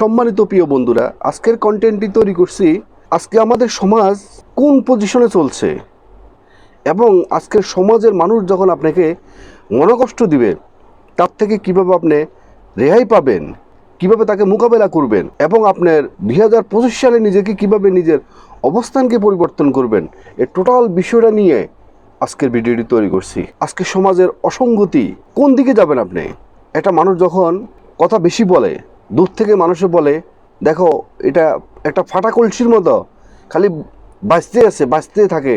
সম্মানিত প্রিয় বন্ধুরা, আজকের কন্টেন্টটি তৈরি করছি, আজকে আমাদের সমাজ কোন পজিশনে চলছে? এবং আজকের সমাজের মানুষ যখন আপনাকে মনোকষ্ট দিবে, তার থেকে কীভাবে আপনি রেহাই পাবেন, কীভাবে তাকে মোকাবেলা করবেন, এবং আপনার দুই হাজার পঁচিশ সালে নিজেকে কীভাবে নিজের অবস্থানকে পরিবর্তন করবেন এই টোটাল বিষয়টা নিয়ে আজকের ভিডিওটি তৈরি করছি। আজকে সমাজের অসঙ্গতি কোন দিকে যাবেন আপনি? একটা মানুষ যখন কথা বেশি বলে দূর থেকে মানুষে বলে, দেখো, এটা একটা ফাটা কলসির মতো, খালি বাঁচতে আছে, বাঁচতে থাকে।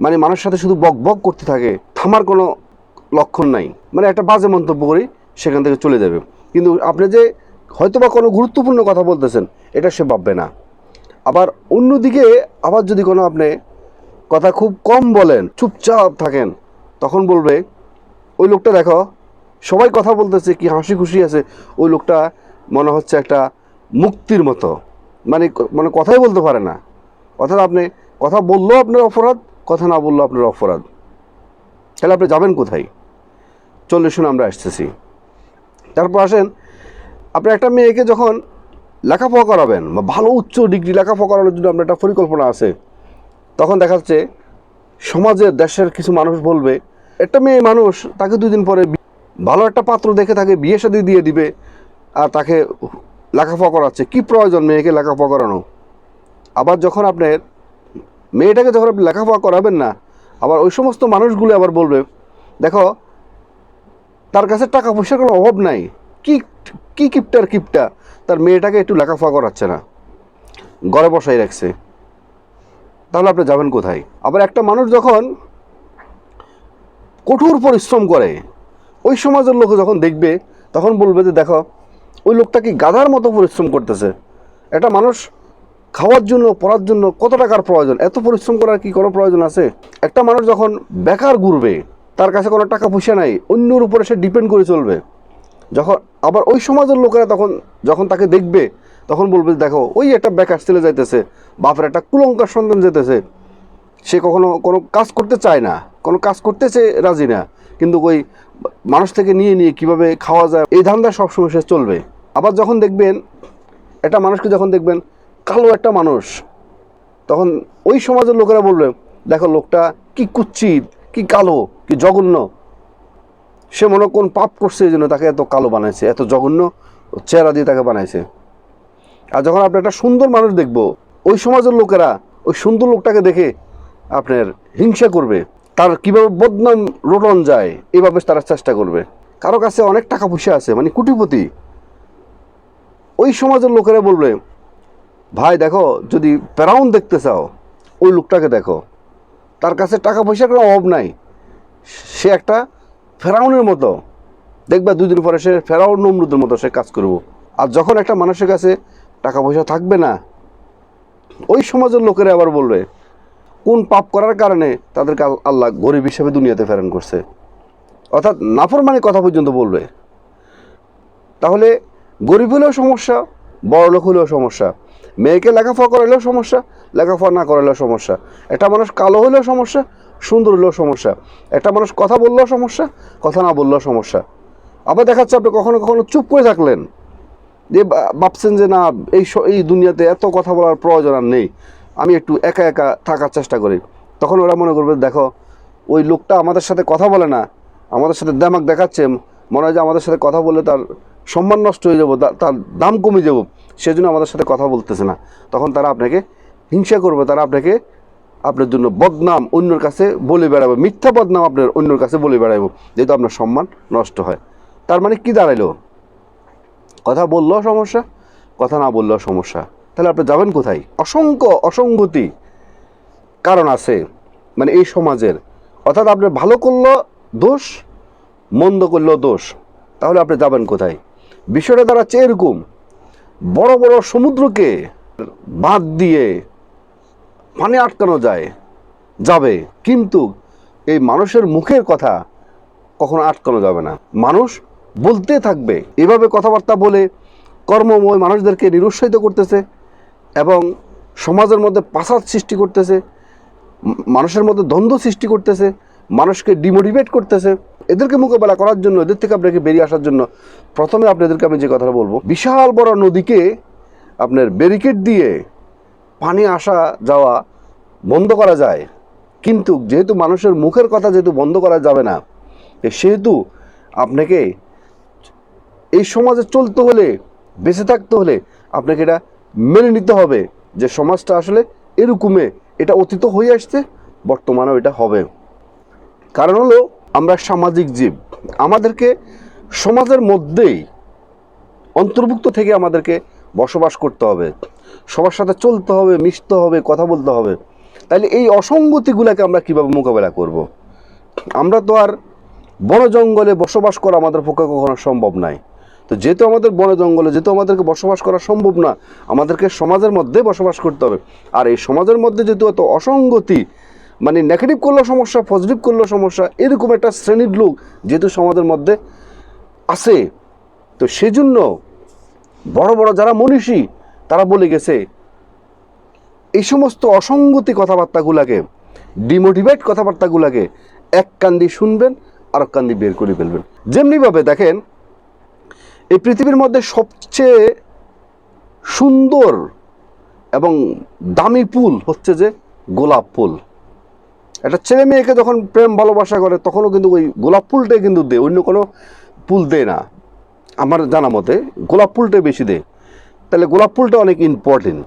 মানে মানুষের সাথে শুধু বক বক করতে থাকে, থামার কোনো লক্ষণ নাই। মানে একটা বাজে মন্তব্য করি, সেখান থেকে চলে যাবে। কিন্তু আপনি যে হয়তো বা কোনো গুরুত্বপূর্ণ কথা বলতেছেন, এটা সে ভাববে না। আবার অন্যদিকে, আবার যদি কোনো আপনি কথা খুব কম বলেন, চুপচাপ থাকেন, তখন বলবে, ওই লোকটা দেখো, সবাই কথা বলতেছে, কি হাসি খুশি আছে, ওই লোকটা মনে হচ্ছে একটা মুক্তির মতো। মানে মানে কথাই বলতে পারে না। অর্থাৎ আপনি, কথা বললেও আপনার অপরাধ, কথা না বললেও আপনার অপরাধ। তাহলে আপনি যাবেন কোথায়? চল্লিশ শুনে আমরা আসতেছি। তারপর আসেন, আপনি একটা মেয়েকে যখন লেখাপড়া করাবেন, বা ভালো উচ্চ ডিগ্রি লেখাপড়া করানোর জন্য আপনার একটা পরিকল্পনা আছে, তখন দেখা যাচ্ছে সমাজের দেশের কিছু মানুষ বলবে, একটা মেয়ে মানুষ তাকে দুদিন পরে ভালো একটা পাত্র দেখে তাকে বিয়ে শাদী দিয়ে দিবে। আর তাকে লেখাপড়া করাচ্ছে। কি প্রয়োজন মেয়েকে লেখাপড়া করানো? আবার যখন আপনার মেয়েটাকে যখন আপনি লেখাপড়া করাবেন না, আবার ওই সমস্ত মানুষগুলো আবার বলবে, দেখো, তার কাছে টাকা পয়সার কোনো অভাব নাই। কি কি কিপটার কিপটা? তার মেয়েটাকে একটু লেখাপড়া করাচ্ছে না। ঘরে বসাই রাখছে। তাহলে আপনি যাবেন কোথায়? আবার একটা মানুষ যখন কঠোর পরিশ্রম করে, ওই সমাজের লোক যখন দেখবে, তখন বলবে যে, দেখো ওই লোকটা কি গাধার মতো পরিশ্রম করতেছে? একটা মানুষ খাওয়ার জন্য, পড়ার জন্য কত টাকার প্রয়োজন? এত পরিশ্রম করার কি কোনো প্রয়োজন আছে? একটা মানুষ যখন বেকার ঘুরবে, তার কাছে কোনো টাকা পয়সা নাই, অন্যর উপরে সে ডিপেন্ড করে চলবে। যখন আবার ওই সমাজের লোকেরা তখন, যখন তাকে দেখবে, তখন বলবে, দেখো, ওই একটা বেকার ছেলে যাইতেছে, বাপের একটা কুলঙ্কার সন্তান যেতেছে সে কখনো কোনো কাজ করতে চায় না, কোনো কাজ করতে সে রাজি না। কিন্তু ওই মানুষ থেকে নিয়ে নিয়ে কীভাবে খাওয়া যায়, এই ধান্দা সবসময় সে চলবে। আবার যখন দেখবেন, একটা মানুষকে যখন দেখবেন, কালো একটা মানুষ, তখন ওই সমাজের লোকেরা বলবে, দেখো লোকটা কি কুচ্ছিত, কি কালো, কি জঘন্য। সে মনে কোন পাপ করছে, এই জন্য তাকে এত কালো বানাইছে, এত জঘন্য চেহারা দিয়ে তাকে বানাইছে। আর যখন আপনি একটা সুন্দর মানুষ দেখব, ওই সমাজের লোকেরা, ওই সুন্দর লোকটাকে দেখে আপনার হিংসা করবে। তার কীভাবে বদনাম রোটন যায়, এভাবে তারা চেষ্টা করবে। কারও কাছে অনেক টাকা পয়সা আছে মানে কোটিপতি। ওই সমাজের লোকেরা বলবে, ভাই, দেখো, যদি প্যারাউন দেখতে চাও, ওই লোকটাকে দেখো। তার কাছে টাকা পয়সার কোনো অভাব নাই। সে একটা ফেরাউনের মতো। দেখবা দুদিন পরে সে ফেরাউন নমরুদের মতো সে কাজ করব। আর যখন একটা মানুষের কাছে টাকা পয়সা থাকবে না, ওই সমাজের লোকেরা আবার বলবে কোন পাপ করার কারণে তাদেরকে আল্লাহ গরিব হিসেবে দুনিয়াতে প্রেরণ করছে? অর্থাৎ নাফরমানি কথা পর্যন্ত বলবে। তাহলে গরিব হলেও সমস্যা, বড় লোক হলেও সমস্যা, মেয়েকে লেখাপড়া করালেও সমস্যা, লেখাপড়া না করালেও সমস্যা, একটা মানুষ কালো হলেও সমস্যা, সুন্দর হলেও সমস্যা, একটা মানুষ কথা বললেও সমস্যা, কথা না বললেও সমস্যা। আবার দেখাচ্ছে আপনি কখনো কখনো চুপ করে থাকলেন। যে ভাবছেন যে না, এই এই দুনিয়াতে এত কথা বলার প্রয়োজন আর নেই। আমি একটু একা একা থাকার চেষ্টা করি। তখন ওরা মনে করবে, দেখো, ওই লোকটা আমাদের সাথে কথা বলে না। আমাদের সাথে দামাক দেখাচ্ছে। মনে হয় যে আমাদের সাথে কথা বললে তার সম্মান নষ্ট হয়ে যাব তার দাম কমে যাব। সেজন্য আমাদের সাথে কথা বলতেছে না। তখন তারা আপনাকে হিংসা করবে, তারা আপনাকে আপনার জন্য বদনাম অন্যর কাছে বলে বেড়াবে। মিথ্যা বদনাম আপনার অন্যর কাছে বলে বেড়াবো যেহেতু আপনার সম্মান নষ্ট হয়। তার মানে কি দাঁড়াইলো? কথা বললেও সমস্যা, কথা না বললেও সমস্যা। তাহলে আপনি যাবেন কোথায়? অসংখ্য অসঙ্গতি কারণ আছে। মানে এই সমাজের। অর্থাৎ আপনি ভালো করলেও দোষ, মন্দ করলেও দোষ। তাহলে আপনি যাবেন কোথায়? বিষয়টা দাঁড়াচ্ছে এরকম। বড় বড় সমুদ্রকে বাঁধ দিয়ে পানি আটকানো যায়, যাবে। কিন্তু এই মানুষের মুখের কথা কখনো আটকানো যাবে না। মানুষ বলতে থাকবে। এভাবে কথাবার্তা বলে কর্মময় মানুষদেরকে নিরুৎসাহিত করতেছে। এবং সমাজের মধ্যে পাসাদ সৃষ্টি করতেছে মানুষের মধ্যে দ্বন্দ্ব সৃষ্টি করতেছে, মানুষকে ডিমোটিভেট করতেছে। এদেরকে মোকাবেলা করার জন্য, এদের থেকে আপনাকে বেরিয়ে আসার জন্য প্রথমে আপনাদেরকে আমি যে কথাটা বলব, বিশাল বড় নদীকে আপনার ব্যারিকেড দিয়ে পানি আসা যাওয়া বন্ধ করা যায়। কিন্তু যেহেতু মানুষের মুখের কথা যেহেতু বন্ধ করা যাবে না সেহেতু আপনাকে এই সমাজে চলতে হলে, বেঁচে থাকতে হলে আপনাকে এটা মেনে নিতে হবে যে সমাজটা আসলে এরকমে এটা অতীত হয়ে আসছে, বর্তমানেও এটা হবে। কারণ হলো, আমরা সামাজিক জীব। আমাদেরকে সমাজের মধ্যেই অন্তর্ভুক্ত থেকে আমাদেরকে বসবাস করতে হবে। সবার সাথে চলতে হবে, মিশতে হবে, কথা বলতে হবে। তাহলে এই অসঙ্গতিগুলোকে আমরা কীভাবে মোকাবেলা করব। আমরা তো আর বন জঙ্গলে বসবাস করা আমাদের পক্ষে কখনো সম্ভব নয় তো যেহেতু আমাদের বন জঙ্গলে, যেহেতু আমাদেরকে বসবাস করা সম্ভব না, আমাদেরকে সমাজের মধ্যে বসবাস করতে হবে। আর এই সমাজের মধ্যে যেহেতু এত অসঙ্গতি মানে নেগেটিভ করলেও সমস্যা পজিটিভ করলেও সমস্যা, এরকম একটা শ্রেণির লোক যেহেতু সমাজের মধ্যে আছে, তো সেজন্য বড় বড় যারা মনীষী, তারা বলে গেছে, এই সমস্ত অসঙ্গতি কথাবার্তাগুলাকে ডিমোটিভেট কথাবার্তাগুলাকে এক কান্দি শুনবেন আর কান্দি বের করে ফেলবেন। যেমনিভাবে দেখেন এই পৃথিবীর মধ্যে সবচেয়ে সুন্দর এবং দামি ফুল হচ্ছে যে গোলাপ ফুল একটা ছেলে মেয়েকে যখন প্রেম ভালোবাসা করে, তখনও কিন্তু ওই গোলাপ ফুলটাই কিন্তু দেয়, অন্য কোনো ফুল দেয় না। আমার জানা মতে গোলাপ ফুলটাই বেশি দেয়। তাহলে গোলাপ ফুলটা অনেক ইম্পর্টেন্ট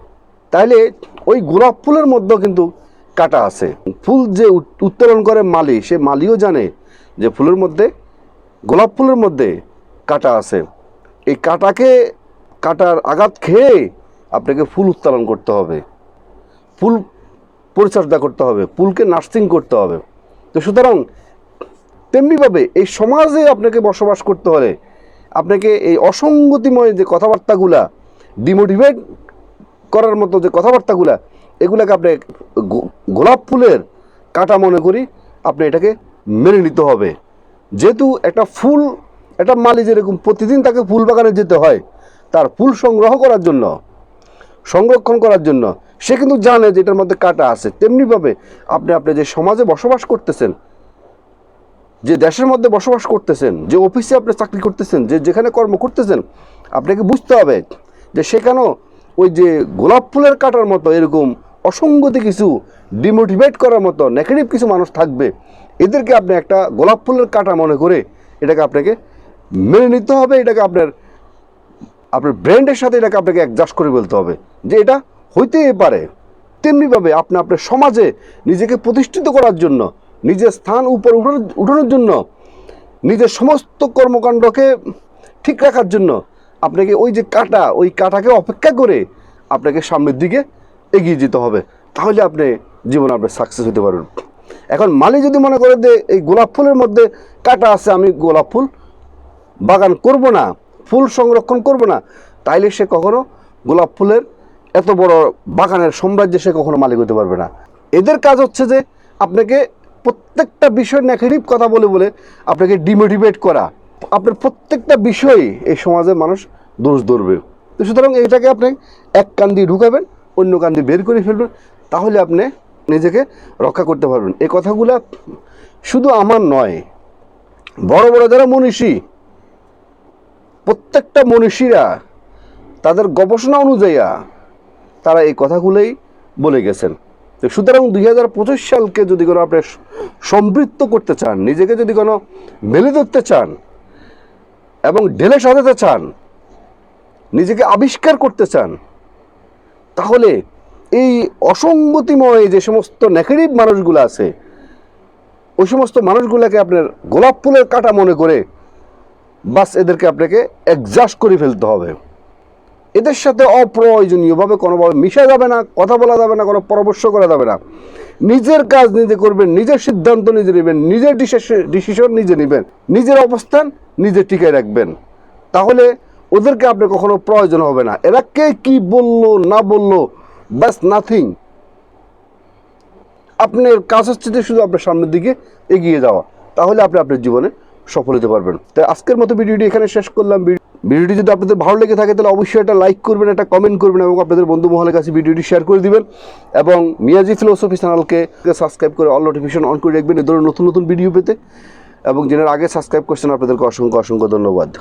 তাইলে ওই গোলাপ ফুলের মধ্যেও কিন্তু কাটা আছে। ফুল যে উত- উত্তোলন করে মালি, সে মালিও জানে যে ফুলের মধ্যে, গোলাপ ফুলের মধ্যে কাটা আছে। এই কাটাকে, কাটার আঘাত খেয়ে আপনাকে ফুল উত্তোলন করতে হবে। ফুল পরিচর্যা করতে হবে, ফুলকে নার্সিং করতে হবে। তো সুতরাং তেমনিভাবে এই সমাজে আপনাকে বসবাস করতে হলে আপনাকে এই অসঙ্গতিময় যে কথাবার্তাগুলা, ডিমোটিভেট করার মতো যে কথাবার্তাগুলা, এগুলাকে আপনি গোলাপ ফুলের কাটা মনে করি, আপনি এটাকে মেনে নিতে হবে। যেহেতু একটা ফুল একটা মালি যেরকম প্রতিদিন তাকে ফুল বাগানে যেতে হয়, তার ফুল সংগ্রহ করার জন্য, সংরক্ষণ করার জন্য, সে কিন্তু জানে যে এটার মধ্যে কাটা আছে। তেমনিভাবে আপনি আপনি যে সমাজে বসবাস করতেছেন, যে দেশের মধ্যে বসবাস করতেছেন, যে অফিসে আপনি চাকরি করতেছেন, যে যেখানে কর্ম করতেছেন, আপনাকে বুঝতে হবে যে সেখানেও ওই যে গোলাপ ফুলের কাটার মতো এরকম অসঙ্গতি কিছু, ডিমোটিভেট করার মতো, নেগেটিভ কিছু মানুষ থাকবে। এদেরকে আপনি একটা গোলাপ ফুলের কাটা মনে করে এটাকে আপনাকে মেনে নিতে হবে, এটাকে আপনার আপনার ব্র্যান্ডের সাথে এটাকে আপনাকে অ্যাডজাস্ট করে বলতে হবে। যে এটা হইতেই পারে। তেমনিভাবে আপনি আপনার সমাজে নিজেকে প্রতিষ্ঠিত করার জন্য, নিজের স্থান উপর উঠানোর জন্য, নিজের সমস্ত কর্মকাণ্ডকে ঠিক রাখার জন্য আপনাকে ওই যে কাটা, ওই কাটাকে অপেক্ষা করে আপনাকে সামনের দিকে এগিয়ে যেতে হবে। তাহলে আপনি জীবনে আপনার সাকসেস হতে পারবেন। এখন মালি যদি মনে করে যে এই গোলাপ ফুলের মধ্যে কাটা আছে, আমি গোলাপ ফুল বাগান করব না, ফুল সংরক্ষণ করব না, তাইলে সে কখনো গোলাপ ফুলের এত বড় বাগানের সাম্রাজ্যে সে কখনো মালিক হতে পারবে না। এদের কাজ হচ্ছে যে আপনাকে প্রত্যেকটা বিষয় নেগেটিভ কথা বলে বলে আপনাকে ডিমোটিভেট করা। আপনার প্রত্যেকটা বিষয় এই সমাজে মানুষ দোষ ধরবে। তো সুতরাং এটাকে আপনি এক কান দিয়ে ঢুকাবেন, অন্য কান দিয়ে বের করে ফেলবেন, তাহলে আপনি নিজেকে রক্ষা করতে পারবেন। এই কথাগুলা শুধু আমার নয়, বড় বড় যারা মনীষী প্রত্যেকটা মনীষীরা তাদের গবেষণা অনুযায়ী তারা এই কথাগুলোই বলে গেছেন। তো সুতরাং দুই হাজার পঁচিশ সালকে যদি কোনো আপনি সমৃদ্ধ করতে চান, নিজেকে যদি কোনো মেলে ধরতে চান এবং ঢেলে সাজাতে চান, নিজেকে আবিষ্কার করতে চান, তাহলে এই অসঙ্গতিময় যে সমস্ত নেগেটিভ মানুষগুলো আছে, ওই সমস্ত মানুষগুলোকে আপনার গোলাপ ফুলের কাটা মনে করে বাস এদেরকে আপনাকে অ্যাডজাস্ট করে ফেলতে হবে। এদের সাথে অপ্রয়োজনীয়ভাবে কোনোভাবে মিশা যাবে না, কথা বলা যাবে না, কোনো পরামর্শ করা যাবে না। নিজের কাজ নিজে করবেন, নিজের সিদ্ধান্ত নিজে নেবেন, নিজের ডিসিশন নিজে নেবেন, নিজের অবস্থান নিজে টিকে রাখবেন। তাহলে ওদেরকে আপনার কখনো প্রয়োজন হবে না। এরা কে কি বলল, না বলল, ব্যাস নাথিং আপনার কাজ হচ্ছে শুধু আপনার সামনের দিকে এগিয়ে যাওয়া। তাহলে আপনি আপনার জীবনে সফল হতে পারবেন। তাই আজকের মতো ভিডিওটি এখানে শেষ করলাম। ভিডিওটি যদি আপনাদের ভালো লেগে থাকে, তাহলে অবশ্যই একটা লাইক করবেন, একটা কমেন্ট করবেন এবং আপনাদের বন্ধু মহলের কাছে ভিডিওটি শেয়ার করে দিবেন। এবং মিয়াজি ফিলোসফি চ্যানেলকে সাবস্ক্রাইব করে অল নোটিফিকেশন অন করে রাখবেন এ ধরনের নতুন নতুন ভিডিও পেতে। এবং যেন আগে সাবস্ক্রাইব করছেন, আপনাদেরকে অসংখ্য অসংখ্য ধন্যবাদ।